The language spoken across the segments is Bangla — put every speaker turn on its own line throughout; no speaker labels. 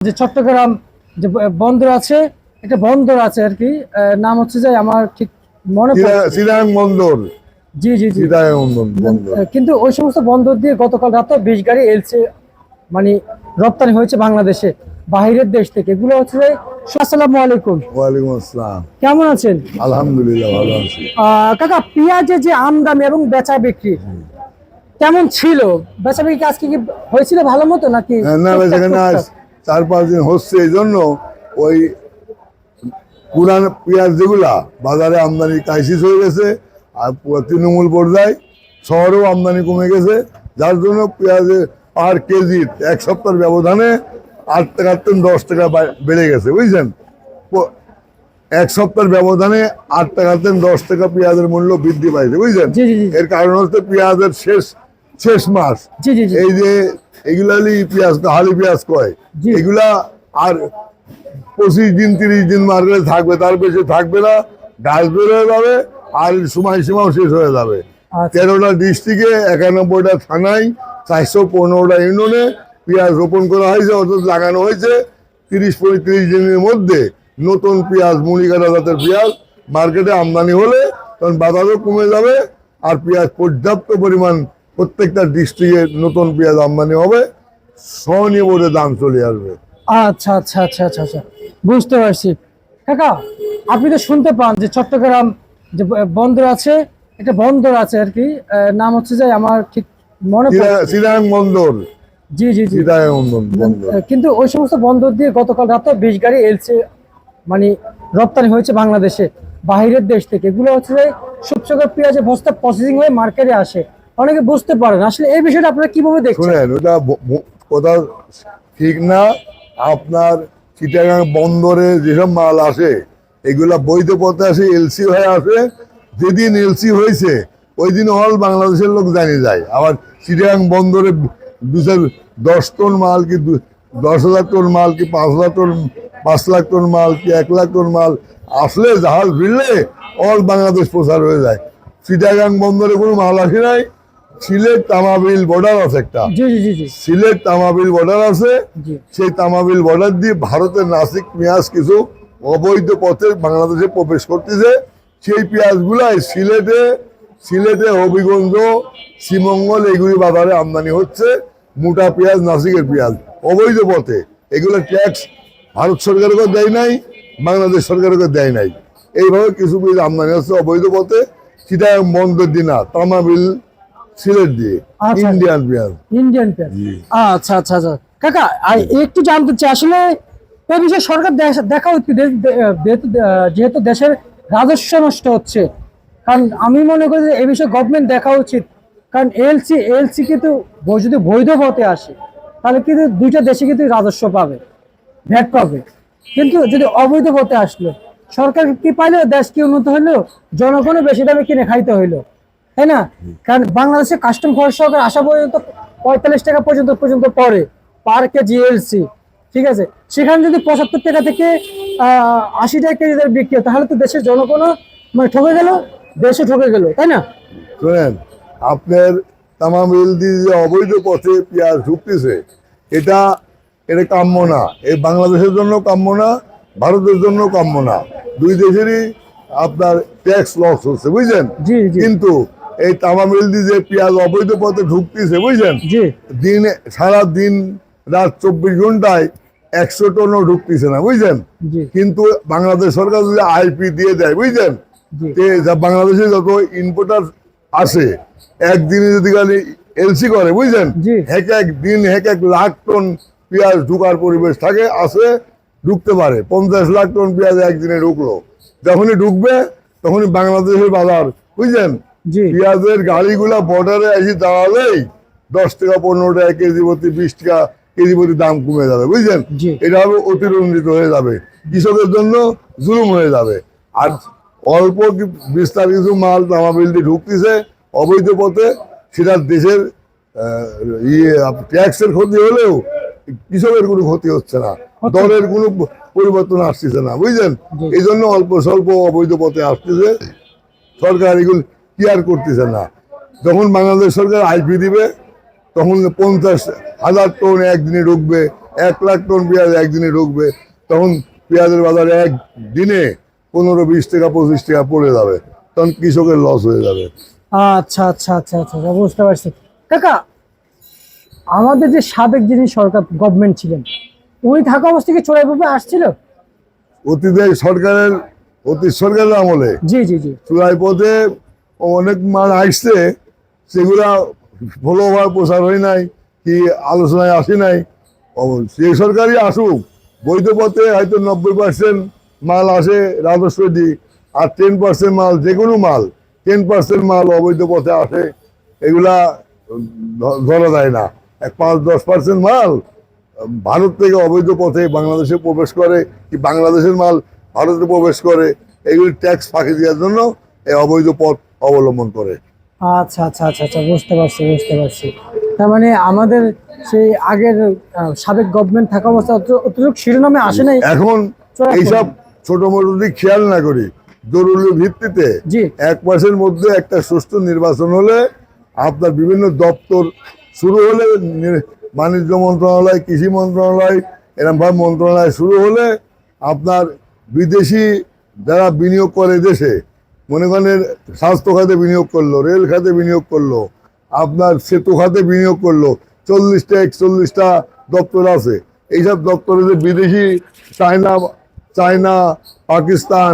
যে চট্টগ্রাম যে বন্দর আছে একটা বন্দর আছে আর কি নাম হচ্ছে যে আমার ঠিক মনে
বন্দর।
জি জি জি। কিন্তু ওই সমস্ত বন্দর দিয়ে গতকাল রাতে বিশ গাড়ি এলসি মানে রপ্তানি হয়েছে বাংলাদেশে বাহিরের দেশ থেকে। এগুলো হচ্ছে যে আসসালামু আলাইকুম।
ওয়ালাইকুম আসসালাম।
কেমন আছেন?
আলহামদুলিল্লাহ ভালো আছি।
কাকা পেঁয়াজের যে আমদানি এবং বেচা বিক্রি কেমন ছিল? বেচা বিক্রি আজকে কি হয়েছিল ভালো মতো নাকি
হ্যাঁ, না
টুকটাক?
চার পাঁচ দিন হচ্ছে এই জন্য ওই পুরান পেঁয়াজ যেগুলা বাজারে আমদানি ক্রাইসিস হয়ে গেছে আর পুরো তৃণমূল পর্যায়ে শহরেও আমদানি কমে গেছে যার জন্য পেঁয়াজের পার কেজি এক সপ্তাহের ব্যবধানে আট টাকার থেকে দশ টাকা বেড়ে গেছে বুঝছেন এক সপ্তাহের ব্যবধানে আট টাকা থেকে দশ টাকা পেঁয়াজের মূল্য বৃদ্ধি পাইছে বুঝছেন। এর কারণ হচ্ছে পেঁয়াজের শেষ শেষ মাস। এই যে এগুলালি পেঁয়াজ হালি পেঁয়াজ কয়। এগুলা আর পঁচিশ দিন তিরিশ দিন মার্কেটে থাকবে তার বেশি থাকবে না গাছ বের হয়ে যাবে আর সময় সীমাও শেষ হয়ে যাবে।
আচ্ছা।
তেরোটা ডিস্ট্রিক্টে একানব্বইটা থানায় চারশো পনেরোটা ইউনিয়নে পেঁয়াজ রোপণ করা হয়েছে অর্থাৎ লাগানো হয়েছে। তিরিশ পঁয়ত্রিশ দিনের মধ্যে নতুন পেঁয়াজ মুড়িকাটা জাতের পেঁয়াজ মার্কেটে আমদানি হলে তখন বাজারও কমে যাবে আর পেঁয়াজ পর্যাপ্ত পরিমাণ প্রত্যেকটা ডিস্ট্রিক্টে নতুন পেঁয়াজ আমদানি হবে। সহনীয় বোধে দাম চলে আসবে।
আচ্ছা আচ্ছা আচ্ছা আচ্ছা আচ্ছা। বুঝতে পারছি। কাকা আপনি তো শুনতে পান যে চট্টগ্রাম যে বন্দর আছে একটা বন্দর আছে আর কি নাম হচ্ছে যে আমার ঠিক মনে না।
বন্দর।
জি জি জি। কিন্তু ওই সমস্ত বন্দর দিয়ে গতকাল রাতে বিশ গাড়ি এলছে মানে রপ্তানি হয়েছে বাংলাদেশে। বাহিরের দেশ থেকে। এগুলো হচ্ছে যে শুকশোকের পেঁয়াজে বস্তা প্রসেসিং হয়ে মার্কেটে আসে। অনেকে বুঝতে পারেন। আসলে এই বিষয়টা আপনারা কীভাবে দেখছেন?
শুনেন, ওটা কথা ঠিক না। আপনার চিটাগাং বন্দরে যেসব মাল আসে, এগুলা বৈধ পথে আসে, এলসি হয়ে আসে। যেদিন এলসি হয়েছে ওই দিন হল বাংলাদেশের লোক জানিয়ে যায়। আবার চিটাগাং বন্দরে দু চার- দশ টন মাল কি দশ হাজার টন মাল কি পাঁচ হাজার টন, পাঁচ লাখ টন মাল কি এক লাখ টন মাল আসলে জাহাজ ভিড়লে অল বাংলাদেশ প্রচার হয়ে যায়। চিটাগাং বন্দরে কোনো মাল আসে নাই। সিলেট তামাবিল বর্ডার আছে একটা। সিলেট তামাবিল বর্ডার আছে। সেই তামাবিল বর্ডার দিয়ে ভারতের নাসিক পেঁয়াজ কিছু অবৈধ পথে বাংলাদেশে প্রবেশ করতেছে। সেই পেঁয়াজগুলাই সিলেটে সিলেটে হবিগঞ্জ শ্রীমঙ্গল এইগুলি বাজারে আমদানি হচ্ছে। মোটা পেঁয়াজ নাসিকের পেঁয়াজ অবৈধ পথে। এগুলো ট্যাক্স ভারত সরকারকে দেয় নাই বাংলাদেশ সরকারকে দেয় নাই। এইভাবে কিছু পেঁয়াজ আমদানি হচ্ছে অবৈধ পথে। সেটা বন্দর দিনা তামাবিল সিলেট দিয়ে। ইন্ডিয়ান পেঁয়াজ
ইন্ডিয়ান পেঁয়াজ আচ্ছা আচ্ছা আচ্ছা। কাকা একটু জানতে চাই আসলে এই বিষয়ে সরকার দেখা উচিত যেহেতু দেশের রাজস্ব নষ্ট হচ্ছে কারণ আমি মনে করি যে এই বিষয়ে গভর্নমেন্ট দেখা উচিত কারণ এলসি এলসি কিন্তু যদি বৈধ পথে আসে তাহলে কিন্তু দুইটা দেশে কিন্তু রাজস্ব পাবে ভ্যাট পাবে। কিন্তু যদি অবৈধ পথে আসলো সরকার কি পাইলো দেশ কি উন্নত হইল? জনগণও বেশি দামে কিনে খাইতে হইল। তাই না? কারণ বাংলাদেশে কাস্টম খরচ সরকার আসা পর্যন্ত পঁয়তাল্লিশ টাকা পর্যন্ত পর্যন্ত পড়ে পার কেজি এলসি ঠিক আছে? সেখানে যদি পঁচাত্তর টাকা থেকে আহ, আশি টাকা কেজি দরে বিক্রি হয়, তাহলে তো দেশের জনগণও মানে ঠকে গেল দেশও ঠকে গেল তাই না?
শোনেন আপনার তামামিল দিয়ে যে অবৈধ পথে পেঁয়াজ ঢুকতেছে এটা এটা কাম্য না। এই বাংলাদেশের জন্য কাম্য না ভারতের জন্য কাম্য না। দুই দেশেরই আপনার ট্যাক্স লস হচ্ছে
জি।
কিন্তু এই তামামিল দিয়ে যে পেঁয়াজ অবৈধ পথে ঢুকতেছে বুঝছেন দিন সারা দিন রাত চব্বিশ ঘন্টায় একশো টনও ঢুকতেছে না বুঝছেন কিন্তু বাংলাদেশ সরকার যদি আইপি দিয়ে দেয় বুঝছেন বাংলাদেশে যত ইম্পোর্টার আসে একদিনে যদি খালি এলসি করে বুঝছেন এক এক দিন এক এক লাখ টন পেঁয়াজ ঢুকার পরিবেশ থাকে আসে ঢুকতে পারে। পঞ্চাশ লাখ টন পেঁয়াজ একদিনে ঢুকলো। যখনই ঢুকবে তখনই বাংলাদেশের বাজার বুঝছেন পেঁয়াজের গাড়িগুলা বর্ডারে এসে দাঁড়ালেই দশ টাকা পনেরো টাকা কেজি প্রতি বিশ টাকা কেজি প্রতি দাম কমে যাবে বুঝছেন এটা হবে অতিরঞ্জিত হয়ে যাবে। কৃষকের জন্য জুলুম হয়ে যাবে। আর অল্প বিস্তার কিছু মাল তামাবিল দিয়ে ঢুকতেছে অবৈধ পথে সেটা দেশের ইয়ে ট্যাক্সের ক্ষতি হলেও কৃষকের কোনো ক্ষতি হচ্ছে না। দরের কোনো পরিবর্তন আসতেছে না বুঝলেন? এই জন্য অল্প স্বল্প অবৈধ পথে আসতেছে। সরকার এগুলো কেয়ার করতেছে না। যখন বাংলাদেশ সরকার আইপি দিবে তখন পঞ্চাশ হাজার টন একদিনে ঢুকবে এক লাখ টন পেঁয়াজ একদিনে ঢুকবে তখন পেঁয়াজের বাজারে এক দিনে পনেরো বিশ টাকা পঁচিশ টাকা পড়ে যাবে। তখন কৃষকের লস হয়ে যাবে।
আচ্ছা আচ্ছা আচ্ছা আচ্ছা আচ্ছা, বুঝতে পারছি। কাকা আমাদের যে সাবেক যিনি সরকার গভর্নমেন্ট ছিলেন উনি থাকা অবস্থা থেকে চোরাই ভাবে আসছিল?
অতীতে সরকারের অতীত সরকারের আমলে?
জি জি জি।
চূড়াই পথে অনেক মাল আসছে, সেগুলা ফলো হওয়ার প্রচার হয় নাই, কি আলোচনায় আসে নাই। যে সরকারই আসুক, বৈধ পথে হয়তো নব্বই পার্সেন্ট মাল আসে রাজস্ব দি আর টেন পার্সেন্ট মাল যে কোনো মাল টেন পার্সেন্ট মাল অবৈধ পথে আসে, এগুলা ধরা যায় না। এক পাঁচ দশ পার্সেন্ট মাল ভারত থেকে অবৈধ পথে বাংলাদেশে প্রবেশ করে, কি বাংলাদেশের মাল ভারতে প্রবেশ করে, এগুলি ট্যাক্স ফাঁকি দেওয়ার জন্য অবৈধ পথ অবলম্বন করে।
আচ্ছা আচ্ছা আচ্ছা আচ্ছা বুঝতে পারছি বুঝতে পারছি। তার মানে আমাদের সেই আগের সাবেক গভর্নমেন্ট থাকা অবস্থা অত- অতটুকু শিরোনামে আসে নাই।
এখন এইসব ছোট মোটো দিক খেয়াল না করি জরুরি ভিত্তিতে এক মাসের মধ্যে একটা সুষ্ঠু নির্বাচন হলে আপনার বিভিন্ন দপ্তর শুরু হলে বাণিজ্য মন্ত্রণালয় কৃষি মন্ত্রণালয় এরকম ভাবে মন্ত্রণালয় শুরু হলে আপনার বিদেশি যারা বিনিয়োগ করে দেশে মনে করেন, স্বাস্থ্য খাতে বিনিয়োগ করল, রেল খাতে বিনিয়োগ করল, আপনার সেতু খাতে বিনিয়োগ করল, চল্লিশটা, একচল্লিশটা দপ্তর আছে। এইসব দপ্তরে যে বিদেশি, চায়না চায়না, পাকিস্তান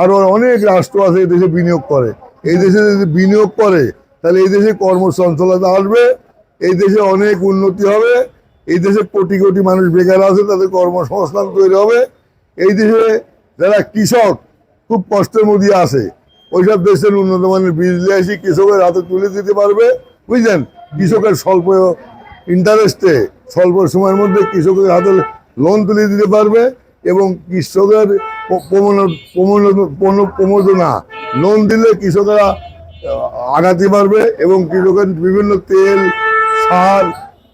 আরও অনেক রাষ্ট্র আছে এই দেশে বিনিয়োগ করে। এই দেশে যদি বিনিয়োগ করে, তাহলে এই দেশে কর্মসংস্থানতা আসবে, এই দেশে অনেক উন্নতি হবে, এই দেশে কোটি কোটি মানুষ বেকার আছে, তাদের কর্মসংস্থান তৈরি হবে। এই দেশে যারা কৃষক, খুব কষ্টের মধ্যে আছে। ওইসব দেশের উন্নত মানের বীজ নিয়ে এসে কৃষকের হাতে তুলে দিতে পারবে বুঝলেন কৃষকের স্বল্প ইন্টারেস্টে স্বল্প সময়ের মধ্যে কৃষকের হাতে লোন তুলে দিতে পারবে এবং কৃষকের প্রমোদনা লোন দিলে কৃষকেরা আগাতে পারবে এবং কৃষকের বিভিন্ন তেল সার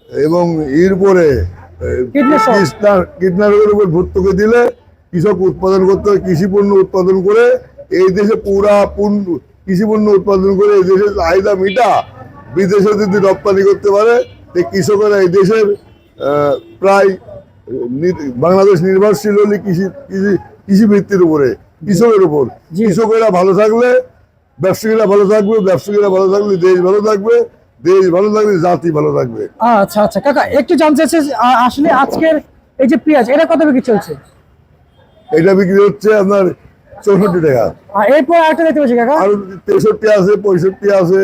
এবং এর। কীটনা- কীটনাশকের উপর ভর্তুকি দিলে কৃষক উৎপাদন করতে হবে কৃষি পণ্য উৎপাদন করে এই দেশে পুরা পূর্ণ কৃষি পণ্য উৎপাদন করে এই দেশের চাহিদা মিটা বিদেশে যদি রপ্তানি করতে পারে তো কৃষকেরা এই দেশের প্রায় বাংলাদেশ নির্ভরশীল হলে কৃষি কৃষি কৃষি ভিত্তির উপরে কৃষকের উপর। কৃষকেরা ভালো থাকলে ব্যবসায়ীরা ভালো থাকবে ব্যবসায়ীরা ভালো থাকলে দেশ ভালো থাকবে দেশ ভালো থাকলে জাতি ভালো থাকবে।
আচ্ছা আচ্ছা কাকা একটু জানতে আসলে আজকের এই যে পেঁয়াজ এটা কত বিক্রি চলছে?
এটা বিক্রি হচ্ছে আপনার চৌষট্টি টাকা।
আর এরপর আরেকটা দেখতে পাচ্ছি কাকা।
আর তেষট্টি আছে পঁয়ষট্টি আছে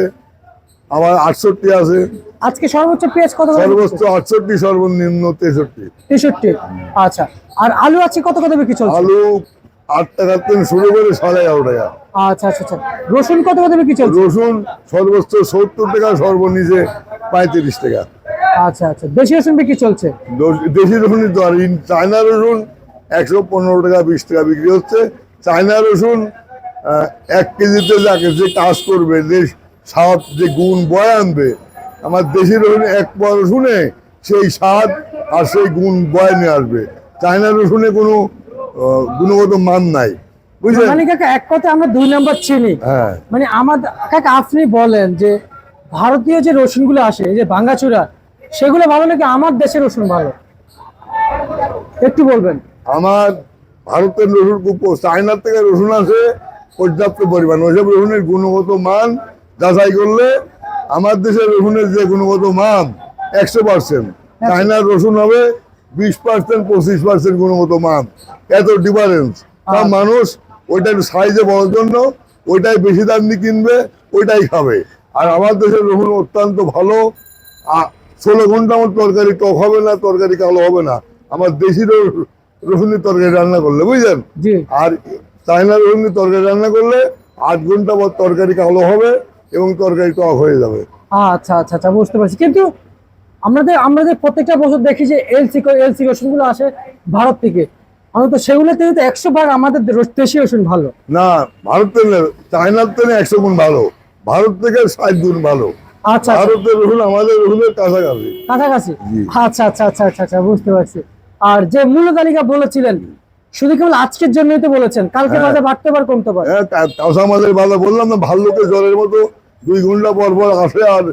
আবার আটষট্টি আছে।
আজকে সর্বোচ্চ পেঁয়াজ কত
সর্বোচ্চ আটষট্টি সর্বনিম্ন তেষট্টি।
তেষট্টি। আচ্ছা। আর আলু আজকে কত কত বিক্রি চলছে?
আলু আট টাকার থেকে শুরু করে সাড়ে এগারো টাকা।
আচ্ছা আচ্ছা আচ্ছা। রসুন কত কত বিক্রি চলছে?
রসুন সর্বোচ্চ সত্তর টাকা সর্বনিচে পঁয়ত্রিশ টাকা।
আচ্ছা আচ্ছা। দেশি রসুন বিক্রি চলছে?
দেশি আর। চায়না রসুন একশো পনেরো টাকা বিশ টাকা বিক্রি হচ্ছে। চায়না রসুন এক কেজিতে যাকে যে কাজ করবে যে স্বাদ যে গুণ বয়ে আনবে আমার দেশি রসুন এক পর রসুনে সেই স্বাদ আর সেই গুণ বয়ে নিয়ে আসবে। চায়না রসুনে কোনো গুণগত মান নাই বুঝলেন?
মানে কাকা এক কথা আমরা দুই নাম্বার চিনি।
হ্যাঁ।
মানে আমাদের কাকা আপনি বলেন যে ভারতীয় যে রসুনগুলো আসে যে ভাঙ্গাচুরা সেগুলো ভালো নাকি আমার দেশের রসুন ভালো? একটু বলবেন।
আমার ভারতের রসুন। চায়নার থেকে রসুন আসে পর্যাপ্ত পরিমাণ। ওইসব রসুনের গুণগত মান যাচাই করলে আমার দেশের রসুনের যে গুণগত মান একশো পার্সেন্ট চায়নার রসুন হবে বিশ পার্সেন্ট পঁচিশ পার্সেন্ট গুণগত মান। এত ডিফারেন্স তা
আচ্ছা।
মানুষ ওইটা একটু সাইজে বড় জন্য ওইটাই বেশি দাম দিয়ে কিনবে ওইটাই খাবে। আর আমার দেশের রসুন অত্যন্ত ভালো। ষোলো ঘণ্টা আমার তরকারি টক হবে না তরকারি কালো হবে না। আমার দেশি রসুনের তরকারি রান্না করলে বুঝলেন?
জি।
আর চায়না রসুনের তরকারি রান্না করলে আট ঘণ্টা পর তরকারি কালো হবে এবং তরকারি টক হয়ে যাবে।
আচ্ছা আচ্ছা আচ্ছা বুঝতে পারছি। কিন্তু আমাদের আমাদের প্রত্যেকটা বছর দেখি যে এলসি এলসি রসুনগুলো আসে ভারত থেকে। আমরা তো সেগুলো থেকে তো একশো ভাগ আমাদের রস- দেশি রসুন ভালো।
না ভারতের চায়নার থেকে একশো গুণ ভালো। ভারত থেকে ষাট গুণ ভালো।
আচ্ছা আচ্ছা,
ভারতের রসুন আমাদের রসুনের কাছাকাছি।
কাছাকাছি? আচ্ছা আচ্ছা আচ্ছা আচ্ছা আচ্ছা বুঝতে পারছি। আর যে মূল্য তালিকা বলেছিলেন শুধু কেবল আজকের জন্যই তো বলেছেন কালকে
হ্যাঁ।
বাজার বাড়তে পারে কমতে পারে।
হ্যাঁ কা- বাজার বললাম না ভাল্লুকে জ্বরের মতো দুই ঘণ্টা পর পর আসে আর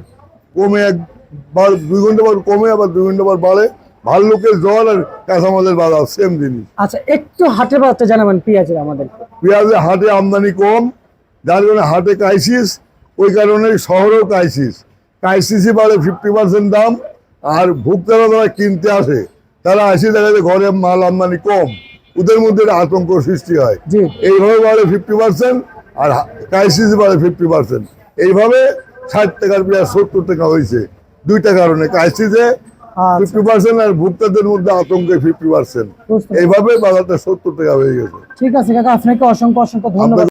কমে একবার দুই ঘণ্টা পর কমে আবার দুই ঘণ্টা পর বাড়ে। ভাল্লুকের জ্বর আর কাঁচামালের বাজার সেম জিনিস।
আচ্ছা একটু হাটের বাজারটা জানাবেন পেঁয়াজের আমাদের।
পেঁয়াজের হাটে আমদানি কম যার কারণে হাটে ক্রাইসিস ওই কারণে শহরেও ক্রাইসিস ক্রাইসিসই বাড়ে ফিফটি পার্সেন্ট দাম আর ভোক্তারা যারা কিনতে আসে তারা আসে দেখা যায় ঘরে মাল আমদানি কম ওদের মধ্যে একটা আতঙ্ক সৃষ্টি হয়। এইভাবে বাড়ে ফিফটি পার্সেন্ট আর ক্রাইসিস বাড়ে ফিফটি পার্সেন্ট এইভাবে ষাট টাকার পেঁয়াজ সত্তর টাকা হয়েছে। দুইটা কারণে ক্রাইসিসে ফিফটি পার্সেন্ট আর ভোক্তাদের মধ্যে আতঙ্কে ফিফটি পার্সেন্ট এইভাবে বাজারটা সত্তর টাকা হয়ে গেছে।
ঠিক আছে কাকা আপনাকে অসংখ্য অসংখ্য ধন্যবাদ।